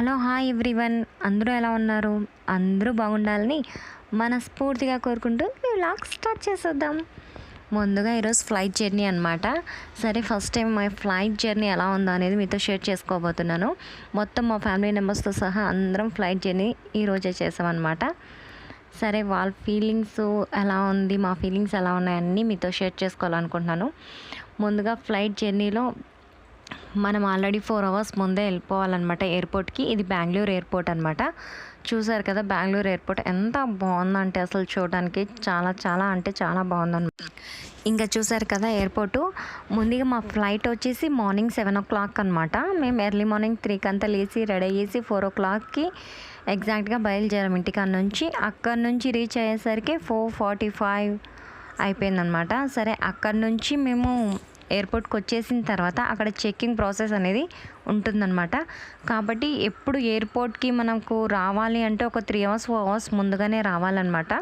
Hello hi everyone. అందరూ ఎలా ఉన్నారు? అందరూ బాగుండాలని మనస్ఫూర్తిగా కోరుకుంటూ ఈ వ్లాగ్ స్టార్ట్ చేసేద్దాం. ముందుగా ఈరోజు ఫ్లైట్ జర్నీ అనమాట సరే ఫస్ట్ టైం మా ఫ్లైట్ జర్నీ ఎలా ఉందో అనేది మీతో షేర్ చేసుకోబోతున్నాను. మొత్తం మా ఫ్యామిలీ మెంబర్స్తో సహా అందరం ఫ్లైట్ జర్నీ ఈరోజే చేసామన్నమాట సరే వాళ్ళ ఫీలింగ్స్ ఎలా ఉంది మా ఫీలింగ్స్ ఎలా ఉన్నాయన్నీ మీతో షేర్ చేసుకోవాలనుకుంటున్నాను. ముందుగా ఫ్లైట్ జర్నీలో మనం ఆల్రెడీ ఫోర్ అవర్స్ ముందే వెళ్ళిపోవాలన్నమాట ఎయిర్పోర్ట్కి ఇది బెంగళూరు ఎయిర్పోర్ట్ అనమాట చూసారు కదా బెంగళూరు ఎయిర్పోర్ట్ ఎంత బాగుందంటే అసలు చూడడానికి. చాలా చాలా అంటే చాలా బాగుందన్నమాట. ఇంకా చూసారు కదా ఎయిర్పోర్టు ముందుగా మా ఫ్లైట్ వచ్చేసి మార్నింగ్ సెవెన్ ఓ క్లాక్ అనమాట మేము ఎర్లీ మార్నింగ్ త్రీకి అంతా లేచి రెడీ అయ్యేసి ఫోర్ ఓ క్లాక్కి ఎగ్జాక్ట్గా బయలుదేరాం ఇంటికాడ నుంచి. అక్కడ నుంచి రీచ్ అయ్యేసరికి ఫోర్ ఫార్టీ ఫైవ్ అయిపోయిందనమాట సరే అక్కడ నుంచి మేము ఎయిర్పోర్ట్కి వచ్చేసిన తర్వాత అక్కడ చెక్కింగ్ ప్రాసెస్ అనేది ఉంటుందన్నమాట. కాబట్టి ఎప్పుడు ఎయిర్పోర్ట్కి మనకు రావాలి అంటే ఒక త్రీ అవర్స్ ఫోర్ అవర్స్ ముందుగానే రావాలన్నమాట.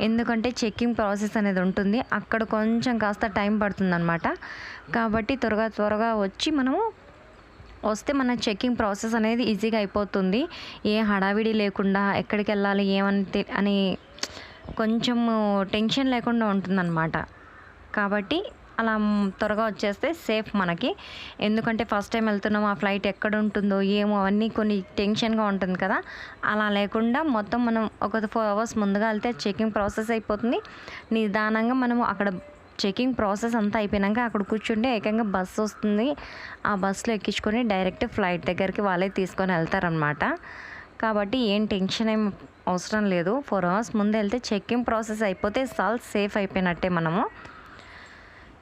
ఎందుకంటే చెక్కింగ్ ప్రాసెస్ అనేది ఉంటుంది. అక్కడ కొంచెం కాస్త టైం పడుతుందన్నమాట. కాబట్టి త్వరగా త్వరగా వచ్చి మనము వస్తే మన చెక్కింగ్ ప్రాసెస్ అనేది ఈజీగా అయిపోతుంది. ఏ హడావిడి లేకుండా ఎక్కడికి వెళ్ళాలి ఏమని అని కొంచెం టెన్షన్ లేకుండా ఉంటుందన్నమాట. కాబట్టి అలా త్వరగా వచ్చేస్తే సేఫ్ మనకి. ఎందుకంటే ఫస్ట్ టైం వెళ్తున్నాం ఆ ఫ్లైట్ ఎక్కడ ఉంటుందో ఏమో అవన్నీ కొన్ని టెన్షన్గా ఉంటుంది కదా. అలా లేకుండా మొత్తం మనం ఒక ఫోర్ అవర్స్ ముందుగా వెళ్తే చెకింగ్ ప్రాసెస్ అయిపోతుంది. నిదానంగా మనం అక్కడ చెకింగ్ ప్రాసెస్ అంతా అయిపోయినాక అక్కడ కూర్చుంటే ఏకంగా బస్సు వస్తుంది. ఆ బస్సులో ఎక్కించుకొని డైరెక్ట్ ఫ్లైట్ దగ్గరికి వాళ్ళే తీసుకొని వెళ్తారనమాట కాబట్టి ఏం టెన్షన్ ఏం అవసరం లేదు. ఫోర్ అవర్స్ ముందు వెళ్తే చెక్కింగ్ ప్రాసెస్ అయిపోతే సాల్ సేఫ్ అయిపోయినట్టే మనము.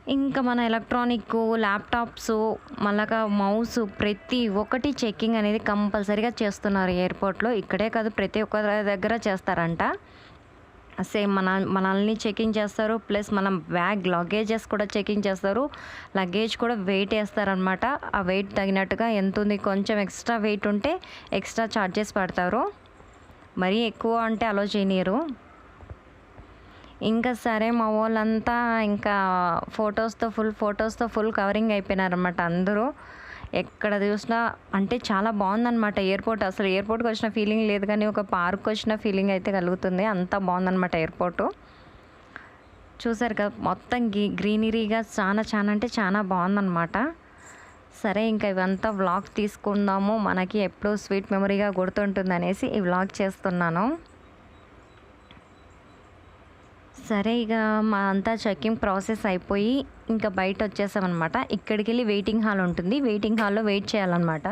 ఇంకా మన ఎలక్ట్రానిక్ ల్యాప్టాప్స్ మళ్ళా మౌస్ ప్రతి ఒక్కటి చెక్కింగ్ అనేది కంపల్సరీగా చేస్తున్నారు ఎయిర్పోర్ట్లో. ఇక్కడే కాదు ప్రతి ఒక్క దగ్గర చేస్తారంట. సేమ్ మన మనల్ని చెకింగ్ చేస్తారు ప్లస్ మన బ్యాగ్ లగేజెస్ కూడా చెకింగ్ చేస్తారు. లగేజ్ కూడా వెయిట్ వేస్తారనమాట ఆ వెయిట్ తగినట్టుగా ఎంత ఉంది కొంచెం ఎక్స్ట్రా వెయిట్ ఉంటే ఎక్స్ట్రా ఛార్జెస్ పడతారు. మరీ ఎక్కువ అంటే అలో చేయనీయరు. ఇంకా సరే మా వాళ్ళంతా ఇంకా ఫొటోస్తో ఫుల్ ఫొటోస్తో ఫుల్ కవరింగ్ అయిపోయినారనమాట అందరూ. ఎక్కడ చూసినా అంటే చాలా బాగుందన్నమాట ఎయిర్పోర్ట్. అసలు ఎయిర్పోర్ట్కి వచ్చిన ఫీలింగ్ లేదు కానీ ఒక పార్క్ వచ్చిన ఫీలింగ్ అయితే కలుగుతుంది. అంత బాగుందన్నమాట ఎయిర్పోర్టు. చూసారు కదా మొత్తం గ్రీ గ్రీనరీగా చాలా చాలా అంటే చాలా బాగుందన్నమాట. సరే ఇంకా ఇవంతా వ్లాగ్ తీసుకుందాము. మనకి ఎప్పుడూ స్వీట్ మెమరీగా గుర్తుంటుంది అనేసి ఈ వ్లాగ్ చేస్తున్నాను. సరే ఇక మా అంతా చెక్కింగ్ ప్రాసెస్ అయిపోయి ఇంకా బయట వచ్చేసామన్నమాట ఇక్కడికి వెళ్ళి వెయిటింగ్ హాల్ ఉంటుంది. వెయిటింగ్ హాల్లో వెయిట్ చేయాలన్నమాట.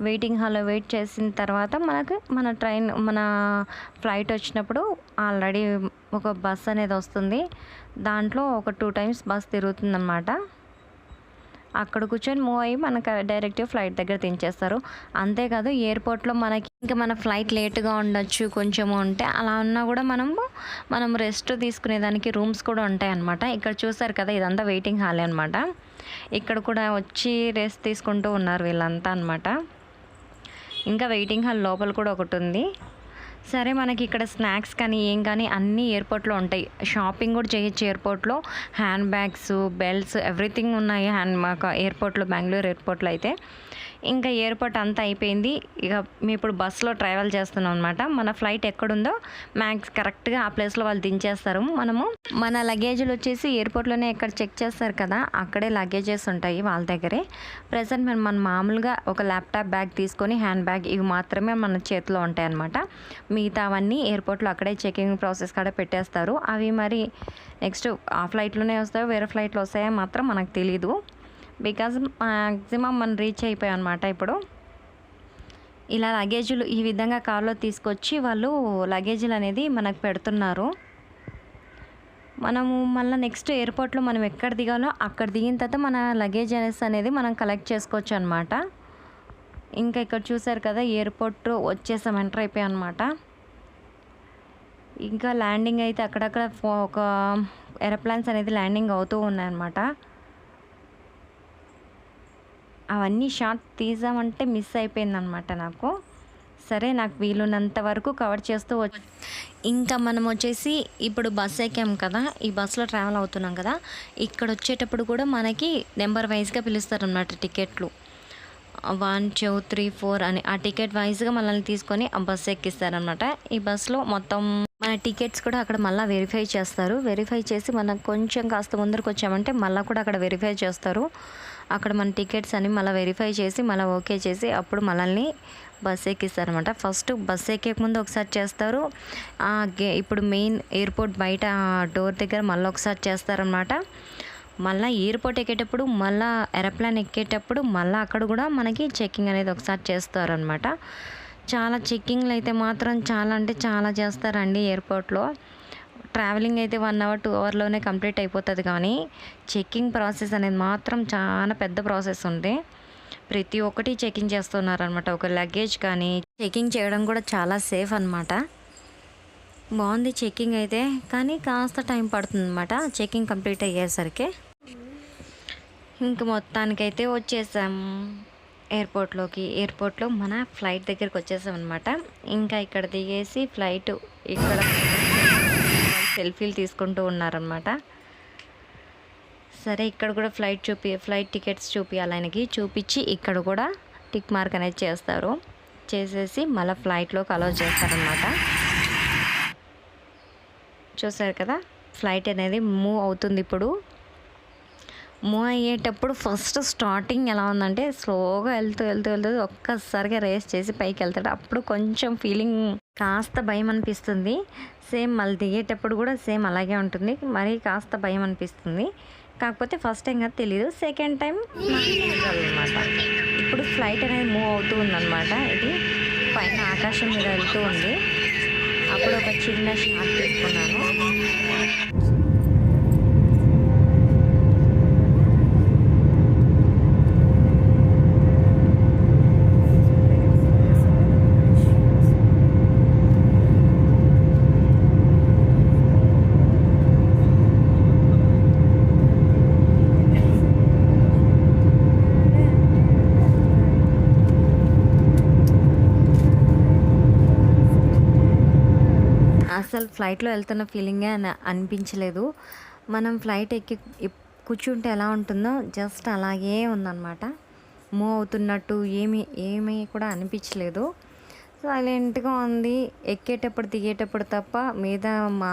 వెయిటింగ్ హాల్లో వెయిట్ చేసిన తర్వాత మనకు మన ట్రైన్ మన ఫ్లైట్ వచ్చినప్పుడు ఆల్రెడీ ఒక బస్ అనేది వస్తుంది. దాంట్లో ఒక టూ టైమ్స్ బస్ తిరుగుతుందన్నమాట. అక్కడ కూర్చొని మూవ్ అయ్యి మనకు డైరెక్ట్ ఫ్లైట్ దగ్గర దించేస్తారు. అంతేకాదు ఎయిర్పోర్ట్లో మనకి ఇంకా మన ఫ్లైట్ లేట్గా ఉండొచ్చు కొంచెం ఉంటే అలా ఉన్నా కూడా మనము మనం రెస్ట్ తీసుకునేదానికి రూమ్స్ కూడా ఉంటాయి అన్నమాట ఇక్కడ చూసారు కదా ఇదంతా వెయిటింగ్ హాల్ అనమాట ఇక్కడ కూడా వచ్చి రెస్ట్ తీసుకుంటూ ఉన్నారు వీళ్ళంతా అనమాట ఇంకా వెయిటింగ్ హాల్ లోపల కూడా ఒకటి ఉంది. సరే మనకి ఇక్కడ స్నాక్స్ కానీ ఏం కానీ అన్నీ ఎయిర్పోర్ట్లో ఉంటాయి. షాపింగ్ కూడా చేయొచ్చు ఎయిర్పోర్ట్లో. హ్యాండ్ బ్యాగ్స్ బెల్ట్స్ ఎవ్రీథింగ్ ఉన్నాయి హ్యాండ్ మాకు ఎయిర్పోర్ట్లో బెంగళూరు ఎయిర్పోర్ట్లో అయితే. ఇంకా ఎయిర్పోర్ట్ అంతా అయిపోయింది. ఇక మేము ఇప్పుడు బస్సులో ట్రావెల్ చేస్తున్నాం అనమాట మన ఫ్లైట్ ఎక్కడుందో మ్యాక్స్ కరెక్ట్గా ఆ ప్లేస్లో వాళ్ళు దించేస్తారు మనము. మన లగేజ్లు వచ్చేసి ఎయిర్పోర్ట్లోనే ఎక్కడ చెక్ చేస్తారు కదా అక్కడే లగేజెస్ ఉంటాయి వాళ్ళ దగ్గరే. ప్రజెంట్ మనం మన మామూలుగా ఒక ల్యాప్టాప్ బ్యాగ్ తీసుకొని హ్యాండ్ బ్యాగ్ ఇవి మాత్రమే మన చేతిలో ఉంటాయి అనమాట మిగతా అవన్నీ ఎయిర్పోర్ట్లో అక్కడే చెకింగ్ ప్రాసెస్ కాడ పెట్టేస్తారు. అవి మరి నెక్స్ట్ ఆ ఫ్లైట్లోనే వస్తాయో వేరే ఫ్లైట్లో వస్తాయో మాత్రం మనకు తెలీదు. బికాజ్ మ్యాక్సిమం మనం రీచ్ అయిపోయాం అనమాట ఇప్పుడు. ఇలా లగేజీలు ఈ విధంగా కార్లో తీసుకొచ్చి వాళ్ళు లగేజీలు అనేది మనకు పెడుతున్నారు. మనము మళ్ళీ నెక్స్ట్ ఎయిర్పోర్ట్లో మనం ఎక్కడ దిగాలో అక్కడ దిగిన తర్వాత మన లగేజెస్ అనేది మనం కలెక్ట్ చేసుకోవచ్చు అనమాట ఇంకా ఇక్కడ చూసారు కదా ఎయిర్పోర్ట్ వచ్చేసాం ఎంటర్ అయిపోయాం అనమాట ఇంకా ల్యాండింగ్ అయితే అక్కడక్కడ ఒక ఏరోప్లాన్స్ అనేది ల్యాండింగ్ అవుతూ ఉన్నాయన్నమాట అవన్నీ షార్ట్ తీసామంటే మిస్ అయిపోయిందనమాట నాకు. సరే నాకు వీలున్నంత వరకు కవర్ చేస్తూ వచ్చి ఇంకా మనం వచ్చేసి ఇప్పుడు బస్ ఎక్కాం కదా. ఈ బస్సులో ట్రావెల్ అవుతున్నాం కదా. ఇక్కడ వచ్చేటప్పుడు కూడా మనకి నెంబర్ వైజ్గా పిలుస్తారు అన్నమాట టికెట్లు. వన్ టూ త్రీ ఫోర్ అని ఆ టికెట్ వైజ్గా మనల్ని తీసుకొని ఆ బస్సు ఎక్కిస్తారనమాట ఈ బస్సులో మొత్తం మన టికెట్స్ కూడా అక్కడ మళ్ళీ వెరిఫై చేస్తారు. వెరిఫై చేసి మనం కొంచెం కాస్త ముందరకు వచ్చామంటే మళ్ళీ కూడా అక్కడ వెరిఫై చేస్తారు. అక్కడ మన టికెట్స్ అని మళ్ళీ వెరిఫై చేసి మళ్ళీ ఓకే చేసి అప్పుడు మనల్ని బస్ ఎక్కిస్తారనమాట ఫస్ట్ బస్ ఎక్కే ముందు ఒకసారి చేస్తారు. ఆ గే ఇప్పుడు మెయిన్ ఎయిర్పోర్ట్ బయట డోర్ దగ్గర మళ్ళీ ఒకసారి చేస్తారనమాట మళ్ళీ ఎయిర్పోర్ట్ ఎక్కేటప్పుడు మళ్ళీ ఎరోప్లేన్ ఎక్కేటప్పుడు మళ్ళీ అక్కడ కూడా మనకి చెక్కింగ్ అనేది ఒకసారి చేస్తారనమాట చాలా చెక్కింగ్లు అయితే మాత్రం చాలా అంటే చాలా చేస్తారండి ఎయిర్పోర్ట్లో. ట్రావెలింగ్ అయితే వన్ అవర్ టూ అవర్లోనే కంప్లీట్ అయిపోతుంది కానీ చెక్కింగ్ ప్రాసెస్ అనేది మాత్రం చాలా పెద్ద ప్రాసెస్ ఉంది. ప్రతి ఒక్కటి చెకింగ్ చేస్తున్నారనమాట ఒక లగేజ్ కానీ చెకింగ్ చేయడం కూడా చాలా సేఫ్ అనమాట బాగుంది చెకింగ్ అయితే కానీ కాస్త టైం పడుతుంది అనమాట చెకింగ్ కంప్లీట్ అయ్యేసరికి. ఇంక మొత్తానికైతే వచ్చేసాం. ఎయిర్పోర్ట్లోకి. ఎయిర్పోర్ట్లో మన ఫ్లైట్ దగ్గరికి వచ్చేసాం అనమాట ఇంకా ఇక్కడ దిగేసి ఫ్లైట్ ఇక్కడ సెల్ఫీలు తీసుకుంటూ ఉన్నారనమాట సరే ఇక్కడ కూడా ఫ్లైట్ చూపి ఫ్లైట్ టికెట్స్ చూపించాలి ఆయనకి. చూపించి ఇక్కడ కూడా టిక్ మార్క్ అనేది చేస్తారు. చేసేసి మళ్ళీ ఫ్లైట్లోకి అలౌ చేస్తారనమాట చూసారు కదా? ఫ్లైట్ అనేది మూవ్ అవుతుంది ఇప్పుడు. మూవ్ అయ్యేటప్పుడు ఫస్ట్ స్టార్టింగ్ ఎలా ఉందంటే స్లోగా వెళ్తూ వెళ్తూ వెళ్తూ ఒక్కసారిగా రేస్ చేసి పైకి వెళ్తాడు. అప్పుడు కొంచెం ఫీలింగ్ కాస్త భయం అనిపిస్తుంది. సేమ్ మళ్ళీ దిగేటప్పుడు కూడా సేమ్ అలాగే ఉంటుంది. మరి కాస్త భయం అనిపిస్తుంది. కాకపోతే ఫస్ట్ టైం కదా తెలియదు సెకండ్ టైం అనమాట ఇప్పుడు ఫ్లైట్ అనేది మూవ్ అవుతూ ఉందన్నమాట. ఇది పైన ఆకాశం మీద వెళ్తూ ఉంది. అప్పుడు ఒక చిన్న షాట్ తీసుకున్నాను అసలు ఫ్లైట్లో వెళ్తున్న ఫీలింగే అని అనిపించలేదు. మనం ఫ్లైట్ ఎక్కి కూర్చుంటే ఎలా ఉంటుందో జస్ట్ అలాగే ఉందన్నమాట. మూవ్ అవుతున్నట్టు ఏమి ఏమీ కూడా అనిపించలేదు. సైలెంట్గా ఉంది. ఎక్కేటప్పుడు దిగేటప్పుడు తప్ప మీద మా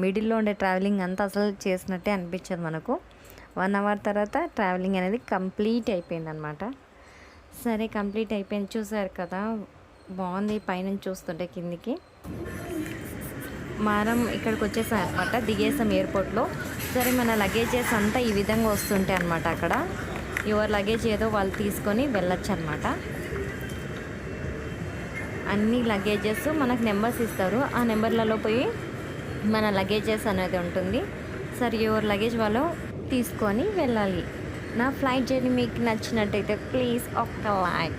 మిడిల్లో ఉండే ట్రావెలింగ్ అంతా అసలు చేసినట్టే అనిపించదు మనకు. వన్ అవర్ తర్వాత ట్రావెలింగ్ అనేది కంప్లీట్ అయిపోయింది అనమాట సరే కంప్లీట్ అయిపోయింది. చూసారు కదా? బాగుంది. పైనుంచి చూస్తుంటే కిందికి. మారం ఇక్కడికి వచ్చేసాం అనమాట దిగేసాం ఎయిర్పోర్ట్లో. సరే మన లగేజెస్ అంతా ఈ విధంగా వస్తుంటాయి అనమాట అక్కడ. యువర్ లగేజ్ ఏదో వాళ్ళు తీసుకొని వెళ్ళొచ్చు అనమాట అన్ని లగేజెస్ మనకు నెంబర్స్ ఇస్తారు. ఆ నెంబర్లలో పోయి మన లగేజెస్ అనేది ఉంటుంది. సరే యువర్ లగేజ్ వాళ్ళు తీసుకొని వెళ్ళాలి. నా ఫ్లైట్ జర్నీ మీకు నచ్చినట్టయితే ప్లీజ్ ఒక్క లైక్.